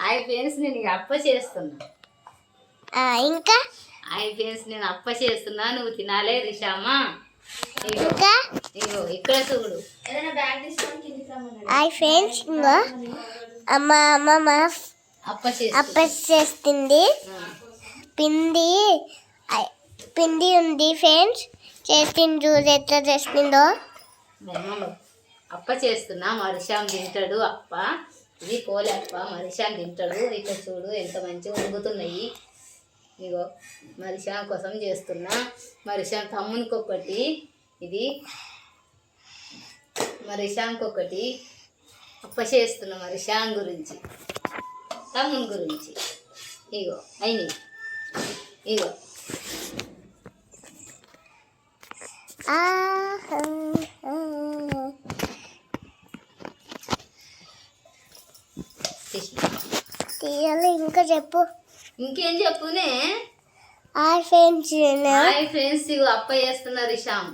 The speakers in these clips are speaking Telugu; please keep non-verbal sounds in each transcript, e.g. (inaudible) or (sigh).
హాయ్ ఫ్రెండ్స్ నేను అప్ప చేస్తున్నా. ఆ, ఇంకా? హాయ్ ఫ్రెండ్స్ నేను అప్ప చేస్తున్నా. నువ్వు తినాలే రిషామా. ఇగో ఇంకా? ఇగో ఇక్కడ చూడు. హాయ్ ఫ్రెండ్స్ ఇంకో అమ్మ అమ్మమ్మ. అప్ప అప్ప చేస్తుంది. పిండి. ఐ- పిండి ఉంది ఫ్రెండ్స్. చేస్తుంది చూడు ఎట్లా చేస్తుందో. అప్ప చేస్తున్నా. మరిషాం తింటాడు అప్ప. ఇది కోలి అప్ప తింటాడు ఇక్కడ చూడు ఎంత మంచిగా ఉడుకుతున్నాయి ఇగో మరిషాం కోసం చేస్తున్నా. మరిషాం తమ్మునికి ఒకటి ఇది మరిషాంకి ఒకటి అప్ప చేస్తున్నా మరిషాం గురించి తమ్ముని గురించి. ఇగో అయినాయి. ఇగో. తీయాలి. ఇంకా చెప్పు. ఇంకేం చెప్పునే? హాయ్ ఫ్రెండ్స్ హాయ్ ఫ్రెండ్స్ ఇగో అప్ప చేస్తున్నా రిషాం.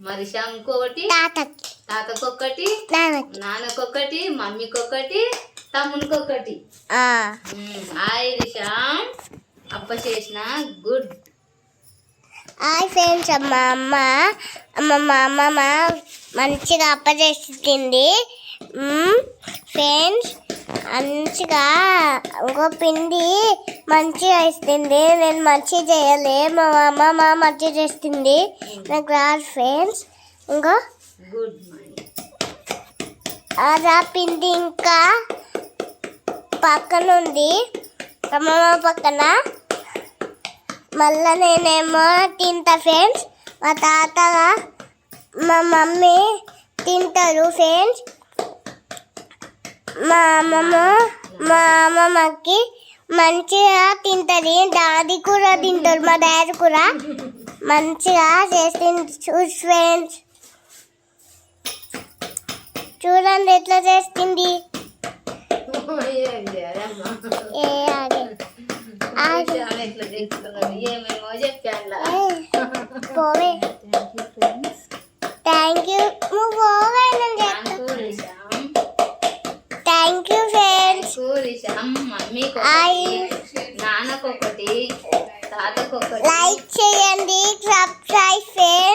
మరి రిషాం ఇంకొకటి తాతకి. తాతకొకటి నాన్నకి. నాన్నకొకటి మమ్మీకొకటి తమ్మునికొకటి ఆ, మ్మ్. హాయ్ రిషాం. అప్ప చేసిన గుడ్. హాయ్ ఫ్రెండ్స్ అమ్మ అమ్మ. అమ్మ మా అమ్మమ్మ మంచిగా అప్ప చేస్తుంది ఫ్రెండ్స్ మంచిగా ఇంకో పిండి మంచిగా ఇస్తుంది. నేను మంచిగా చేయలే మా అమ్మమ్మ మంచిగా చేస్తుంది. నాకు రాదు ఫ్రెండ్స్ ఇంకో. అదా పిండి ఇంకా పక్కన ఉంది. అమ్మమ్మ పక్కన. మళ్ళా నేనేమో తింటా ఫ్రెండ్స్ మా తాత మా మమ్మీ తింటారు ఫ్రెండ్స్ మా అమ్మమ్మ మా అమ్మమ్మకి మంచిగా తింటుంది. డాడీ కూడా తింటారు మా డాడీ కూడా. మంచిగా చేస్తుంది చూసి ఫ్రెండ్స్. చూడండి ఎట్లా చేస్తుంది (laughs) మమ్మీకి నాన్నకొకటి తాతకొకటి. లైక్ చేయండి సబ్స్క్రైబ్ చేయండి.